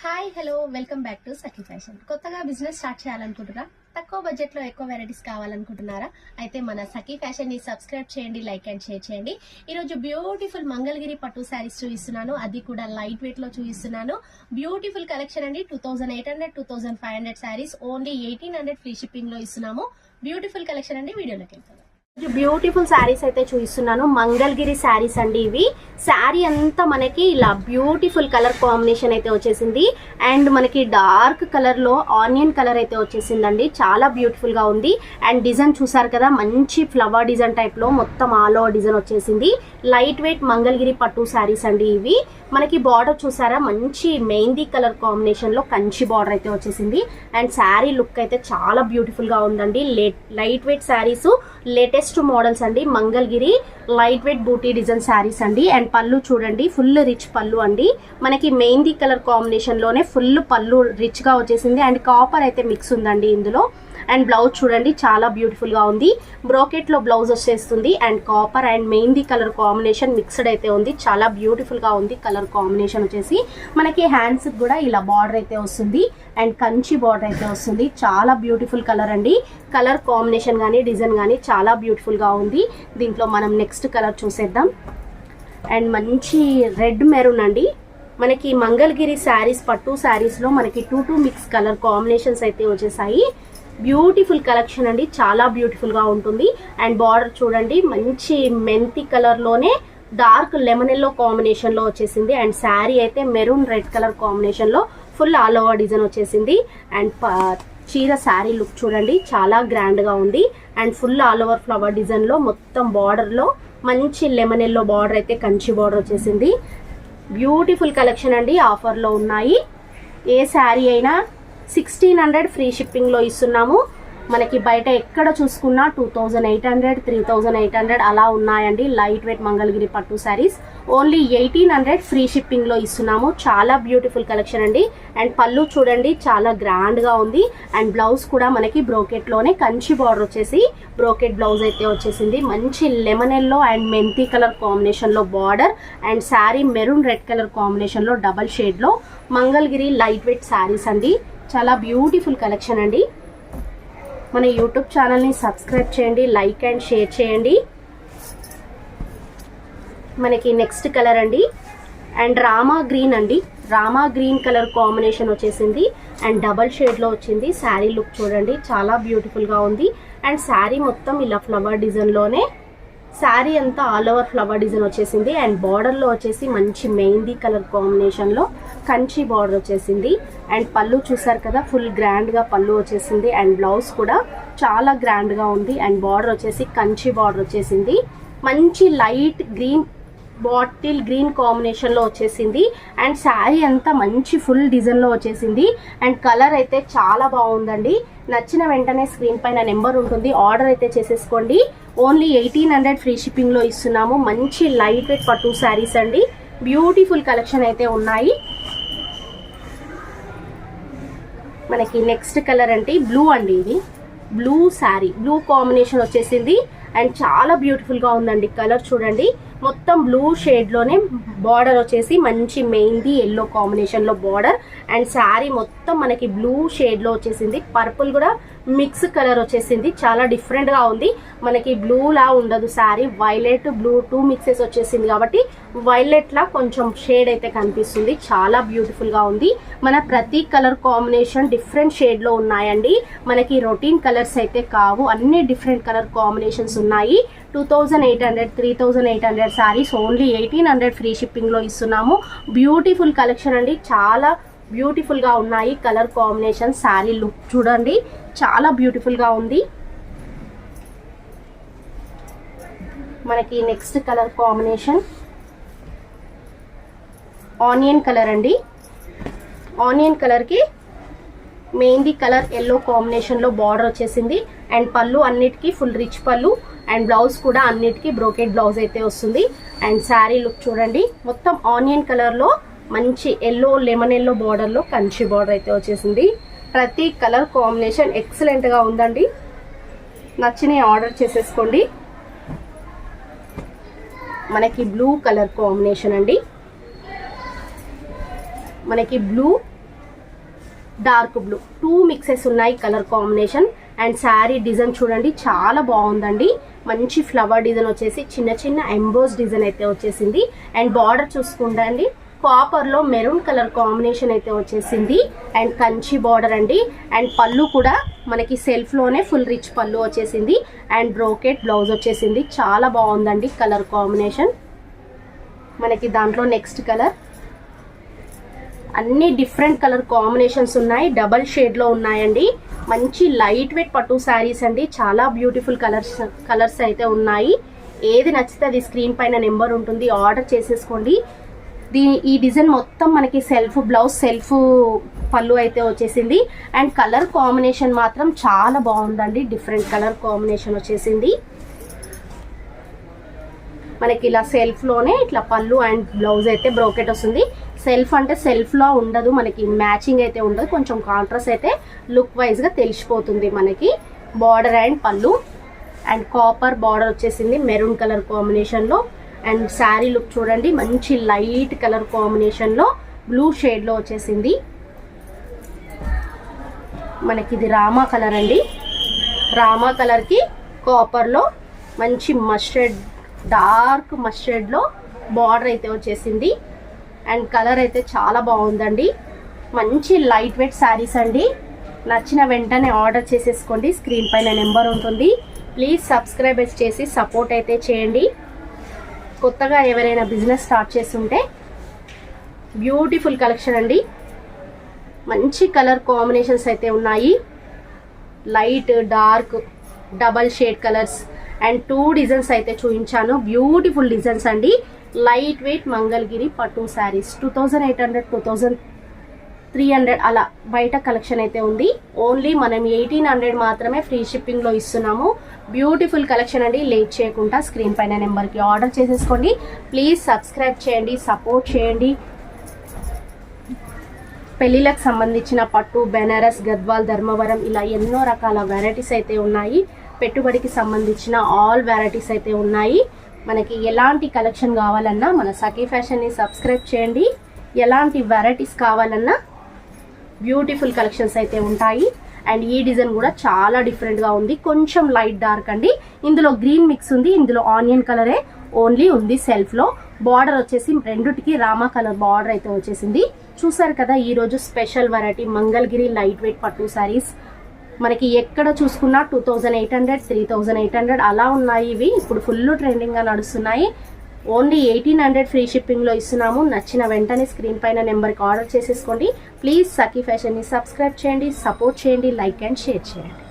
Hi hello welcome back to Sakhi fashion కొత్తగా business start చేయాలనుకుంటున్నారా తక్కువ బడ్జెట్లో ఎక్కువ వెరైటీస్ కావాలనుకుంటున్నారా? అయితే మన సఖీ ఫ్యాషన్ని సబ్స్క్రైబ్ చేయండి లైక్ అండ్ షేర్ చేయండి. ఈరోజు బ్యూటిఫుల్ మంగళగిరి పట్టు శారీస్ చూపిస్తున్నాను. అది కూడా లైట్ వెయిట్లో చూపిస్తున్నాను. బ్యూటిఫుల్ కలెక్షన్ అండి. Two thousand eight hundred two thousand five hundred saris only eighteen hundred free షిప్పింగ్లో ఇస్తున్నాము. బ్యూటిఫుల్ కలెక్షన్ అండి. వీడియోలోకి వెళ్తాను బ్యూటిఫుల్ శారీస్ అయితే చూపిస్తున్నాను. మంగళగిరి శారీస్ అండి ఇవి. శారీ అంతా మనకి ఇలా బ్యూటిఫుల్ కలర్ కాంబినేషన్ అయితే వచ్చేసింది. అండ్ మనకి డార్క్ కలర్లో ఆనియన్ కలర్ అయితే వచ్చేసిందండి. చాలా బ్యూటిఫుల్గా ఉంది. అండ్ డిజైన్ చూసారు కదా మంచి ఫ్లవర్ డిజైన్ టైప్లో మొత్తం ఆల్ ఓవర్ డిజైన్ వచ్చేసింది. లైట్ వెయిట్ మంగళగిరి పట్టు శారీస్ అండి ఇవి. మనకి బార్డర్ చూసారా మంచి మెహందీ కలర్ కాంబినేషన్లో కంచి బార్డర్ అయితే వచ్చేసింది. అండ్ శారీ లుక్ అయితే చాలా బ్యూటిఫుల్గా ఉందండి. Light weight saris latest models అండి. మంగళగిరి లైట్ వెయిట్ బూటీ డిజైన్ శారీస్ అండి. అండ్ పళ్ళు చూడండి ఫుల్ రిచ్ పళ్ళు అండి. మనకి మెహందీ కలర్ కాంబినేషన్లోనే ఫుల్ పళ్ళు రిచ్గా వచ్చేసింది. అండ్ కాపర్ అయితే మిక్స్ ఉందండి ఇందులో. అండ్ బ్లౌజ్ చూడండి చాలా బ్యూటిఫుల్గా ఉంది. బ్రోకెట్లో బ్లౌజ్ వచ్చేస్తుంది. And copper and mehndi colour combination mixed అయితే ఉంది. చాలా బ్యూటిఫుల్గా ఉంది కలర్ కాంబినేషన్ వచ్చేసి. మనకి హ్యాండ్స్ కూడా ఇలా బార్డర్ అయితే వస్తుంది. అండ్ కంచి బార్డర్ అయితే వస్తుంది. చాలా బ్యూటిఫుల్ కలర్ అండి. కలర్ కాంబినేషన్ కానీ డిజైన్ కానీ చాలా బ్యూటిఫుల్గా ఉంది. దీంట్లో మనం నెక్స్ట్ కలర్ చూసేద్దాం. అండ్ మంచి రెడ్ మెరూన్ అండి. మనకి మంగళగిరి శారీస్ పట్టు శారీస్లో మనకి two two mix colour combinations అయితే వచ్చేసాయి. బ్యూటిఫుల్ కలెక్షన్ అండి. చాలా బ్యూటిఫుల్గా ఉంటుంది. అండ్ బార్డర్ చూడండి మంచి మెంతి కలర్లోనే డార్క్ లెమన్ ఎల్లో కాంబినేషన్లో వచ్చేసింది. అండ్ శారీ అయితే మెరూన్ రెడ్ కలర్ కాంబినేషన్లో ఫుల్ ఆల్ ఓవర్ డిజైన్ వచ్చేసింది. అండ్ ప- చీర శారీ లుక్ చూడండి చాలా గ్రాండ్గా ఉంది. And full all over flower డిజైన్లో మొత్తం బార్డర్లో మంచి లెమన్ ఎల్లో బార్డర్ అయితే కంచి బార్డర్ వచ్చేసింది. బ్యూటిఫుల్ కలెక్షన్ అండి ఆఫర్లో ఉన్నాయి. ఏ శారీ అయినా సిక్స్టీన్ హండ్రెడ్ ఫ్రీ షిప్పింగ్లో ఇస్తున్నాము. మనకి బయట ఎక్కడ చూసుకున్నా two thousand eight hundred three thousand eight hundred అలా ఉన్నాయండి. లైట్ వెయిట్ మంగళగిరి పట్టు saris. Only eighteen hundred free షిప్పింగ్లో ఇస్తున్నాము. చాలా బ్యూటిఫుల్ కలెక్షన్ అండి. అండ్ పళ్ళు చూడండి చాలా గ్రాండ్గా ఉంది. అండ్ బ్లౌజ్ కూడా మనకి బ్రోకెట్లోనే కంచి బార్డర్ వచ్చేసి బ్రోకెట్ బ్లౌజ్ అయితే వచ్చేసింది. మంచి లెమన్ ఎల్లో అండ్ మెంతి కలర్ కాంబినేషన్లో border and sari maroon red colour కాంబినేషన్లో డబల్ షేడ్లో మంగళగిరి లైట్ వెయిట్ శారీస్ అండి. చాలా బ్యూటిఫుల్ కలెక్షన్ అండి. మన యూట్యూబ్ ఛానల్ని సబ్స్క్రైబ్ చేయండి లైక్ అండ్ షేర్ చేయండి. మనకి నెక్స్ట్ కలర్ అండి. అండ్ రామా గ్రీన్ అండి. రామా గ్రీన్ కలర్ కాంబినేషన్ వచ్చేసింది. అండ్ డబల్ షేడ్లో వచ్చింది. శారీ లుక్ చూడండి చాలా బ్యూటిఫుల్గా ఉంది. అండ్ శారీ మొత్తం ఇలా ఫ్లవర్ డిజైన్లోనే శారీ అంతా ఆల్ ఓవర్ ఫ్లవర్ డిజైన్ వచ్చేసింది అండ్ బార్డర్లో వచ్చేసి మంచి మెహందీ కలర్ కాంబినేషన్లో కంచి బార్డర్ వచ్చేసింది. అండ్ పళ్ళు చూసారు కదా ఫుల్ గ్రాండ్గా పళ్ళు వచ్చేసింది. అండ్ బ్లౌజ్ కూడా చాలా గ్రాండ్గా ఉంది. అండ్ బార్డర్ వచ్చేసి కంచి బార్డర్ వచ్చేసింది. మంచి లైట్ గ్రీన్ బాటిల్ గ్రీన్ కాంబినేషన్లో వచ్చేసింది. అండ్ శారీ అంతా మంచి ఫుల్ డిజైన్లో వచ్చేసింది. అండ్ కలర్ అయితే చాలా బాగుందండి. నచ్చిన వెంటనే స్క్రీన్ పైన నెంబర్ ఉంటుంది. ఆర్డర్ అయితే చేసేసుకోండి. ఓన్లీ ఎయిటీన్ హండ్రెడ్ ఫ్రీ షిప్పింగ్లో ఇస్తున్నాము. మంచి లైట్ వెయిట్ పట్టు శారీస్ అండి. బ్యూటిఫుల్ కలెక్షన్ అయితే ఉన్నాయి. మనకి నెక్స్ట్ కలర్ అంటే బ్లూ అండి ఇది. Blue sari. బ్లూ కాంబినేషన్ వచ్చేసింది. అండ్ చాలా బ్యూటిఫుల్గా ఉందండి. కలర్ చూడండి. మొత్తం బ్లూ షేడ్లోనే బార్డర్ వచ్చేసి మంచి మెయిన్ది ఎల్లో కాంబినేషన్లో బార్డర్ అండ్ శారీ మొత్తం మనకి బ్లూ షేడ్లో వచ్చేసింది. పర్పుల్ కూడా మిక్స్ కలర్ వచ్చేసింది. చాలా డిఫరెంట్గా ఉంది. మనకి బ్లూ లా ఉండదు sari. Violet blue two mixes వచ్చేసింది కాబట్టి వైలెట్లా కొంచెం షేడ్ అయితే కనిపిస్తుంది. చాలా బ్యూటిఫుల్గా ఉంది. మన ప్రతి కలర్ కాంబినేషన్ డిఫరెంట్ షేడ్లో ఉన్నాయండి. మనకి రొటీన్ కలర్స్ అయితే కావు. అన్ని డిఫరెంట్ కలర్ కాంబినేషన్స్ ఉన్నాయి. Two thousand eight hundred three thousand eight hundred saris only eighteen hundred free షిప్పింగ్లో ఇస్తున్నాము. బ్యూటిఫుల్ కలెక్షన్ అండి. చాలా బ్యూటిఫుల్గా ఉన్నాయి కలర్ కాంబినేషన్ శారీ లుక్ చూడండి చాలా బ్యూటిఫుల్గా ఉంది. మనకి next colour combination onion colour అండి. ఆనియన్ కలర్కి మెహందీ కలర్ ఎల్లో కాంబినేషన్లో బార్డర్ వచ్చేసింది. అండ్ పళ్ళు అన్నిటికీ ఫుల్ రిచ్ పళ్ళు. అండ్ బ్లౌజ్ కూడా అన్నిటికీ బ్రోకెట్ బ్లౌజ్ అయితే వస్తుంది. అండ్ శారీ లుక్ చూడండి. మొత్తం ఆనియన్ కలర్లో మంచి ఎల్లో లెమన్ ఎల్లో బార్డర్లో కంచి బార్డర్ అయితే వచ్చేసింది. ప్రతి కలర్ కాంబినేషన్ ఎక్సలెంట్గా ఉందండి. నచ్చినవి ఆర్డర్ చేసేసుకోండి. మనకి బ్లూ కలర్ కాంబినేషన్ అండి. మనకి blue dark blue two mixes ఉన్నాయి colour combination and sari design చూడండి చాలా బాగుందండి. మంచి ఫ్లవర్ డిజైన్ వచ్చేసి చిన్న చిన్న ఎంబోస్ డిజైన్ అయితే వచ్చేసింది. అండ్ బార్డర్ చూసుకుండండి కాపర్లో మెరూన్ కలర్ కాంబినేషన్ అయితే వచ్చేసింది. అండ్ కంచి బార్డర్ అండి. అండ్ పళ్ళు కూడా మనకి సెల్ఫ్లోనే ఫుల్ రిచ్ పళ్ళు వచ్చేసింది. అండ్ బ్రోకెట్ బ్లౌజ్ వచ్చేసింది. చాలా బాగుందండి కలర్ కాంబినేషన్ మనకి దాంట్లో నెక్స్ట్ కలర్ అన్ని డిఫరెంట్ కలర్ కాంబినేషన్స్ ఉన్నాయి. డబల్ షేడ్లో ఉన్నాయండి. మంచి లైట్ వెయిట్ పట్టు శారీస్ అండి. చాలా బ్యూటిఫుల్ కలర్స్ కలర్స్ అయితే ఉన్నాయి. ఏది నచ్చితే అది స్క్రీన్ పైన నెంబర్ ఉంటుంది. ఆర్డర్ చేసేసుకోండి. దీని ఈ డిజైన్ మొత్తం మనకి సెల్ఫ్ బ్లౌజ్ సెల్ఫ్ పళ్ళు అయితే వచ్చేసింది. అండ్ కలర్ కాంబినేషన్ మాత్రం చాలా బాగుందండి. డిఫరెంట్ కలర్ కాంబినేషన్ వచ్చేసింది. మనకి ఇలా సెల్ఫ్లోనే ఇట్లా పళ్ళు అండ్ బ్లౌజ్ అయితే బ్రోకెట్ వస్తుంది. సెల్ఫ్ అంటే సెల్ఫ్లో ఉండదు. మనకి మ్యాచింగ్ అయితే ఉండదు. కొంచెం కాంట్రాస్ట్ అయితే లుక్ వైజ్గా తెలిసిపోతుంది మనకి. బార్డర్ అండ్ పళ్ళు. అండ్ కాపర్ బార్డర్ వచ్చేసింది మెరూన్ కలర్ కాంబినేషన్లో అండ్ శారీ లుక్ చూడండి మంచి లైట్ కలర్ కాంబినేషన్లో బ్లూ షేడ్లో వచ్చేసింది. మనకి ఇది రామా కలర్ అండి. రామా కలర్కి కాపర్లో మంచి మస్టర్డ్ డార్క్ మస్టర్డ్లో బార్డర్ అయితే వచ్చేసింది. అండ్ కలర్ అయితే చాలా బాగుందండి. మంచి లైట్ వెయిట్ శారీస్ అండి. నచ్చిన వెంటనే ఆర్డర్ చేసేసుకోండి. స్క్రీన్ పైన నెంబర్ ఉంటుంది. ప్లీజ్ సబ్స్క్రైబ్ చేసి సపోర్ట్ అయితే చేయండి. కొత్తగా ఎవరైనా బిజినెస్ స్టార్ట్ చేస్తుంటే బ్యూటిఫుల్ కలెక్షన్ అండి. మంచి కలర్ కాంబినేషన్స్ అయితే ఉన్నాయి. Light dark double shade colours and two designs అయితే చూపించాను. బ్యూటిఫుల్ డిజైన్స్ అండి. లైట్ వెయిట్ మంగళగిరి పట్టు saris. Two thousand eight hundred two thousand three hundred అలా బయట కలెక్షన్ అయితే ఉంది. ఓన్లీ మనం ఎయిటీన్ హండ్రెడ్ మాత్రమే ఫ్రీ షిప్పింగ్లో ఇస్తున్నాము. బ్యూటిఫుల్ కలెక్షన్ అండి. లేట్ చేయకుండా స్క్రీన్ పైన నెంబర్కి ఆర్డర్ చేసేసుకోండి. ప్లీజ్ సబ్స్క్రైబ్ చేయండి సపోర్ట్ చేయండి. పెళ్ళిళ్ళకి సంబంధించిన పట్టు బెనారస్ గద్వాల్ ధర్మవరం ఇలా ఎన్నో రకాల వెరైటీస్ అయితే ఉన్నాయి. పెట్టుబడికి సంబంధించిన ఆల్ వెరైటీస్ అయితే ఉన్నాయి. మనకి ఎలాంటి కలెక్షన్ కావాలన్నా మన సఖీ ఫ్యాషన్ని సబ్స్క్రైబ్ చేయండి. ఎలాంటి వెరైటీస్ కావాలన్నా బ్యూటిఫుల్ కలెక్షన్స్ అయితే ఉంటాయి. అండ్ ఈ డిజైన్ కూడా చాలా డిఫరెంట్గా ఉంది. కొంచెం లైట్ డార్క్ అండి. ఇందులో గ్రీన్ మిక్స్ ఉంది. ఇందులో ఆనియన్ కలరే ఓన్లీ ఉంది సెల్ఫ్లో బార్డర్ వచ్చేసి రెండుటికి రామా కలర్ బార్డర్ అయితే వచ్చేసింది. చూసారు కదా ఈరోజు special variety Mangalagiri light weight పట్టు శారీస్. మనకి ఎక్కడ చూసుకున్నా two thousand eight hundred three thousand eight hundred అలా ఉన్నాయి ఇవి. ఇప్పుడు ఫుల్ ట్రెండింగ్గా నడుస్తున్నాయి. ఓన్లీ ఎయిటీన్ హండ్రెడ్ ఫ్రీ షిప్పింగ్లో ఇస్తున్నాము. నచ్చిన వెంటనే స్క్రీన్ పైన నెంబర్కి ఆర్డర్ చేసేసుకోండి. ప్లీజ్ సఖీ ఫ్యాషన్ని సబ్స్క్రైబ్ చేయండి సపోర్ట్ చేయండి లైక్ అండ్ షేర్ చేయండి.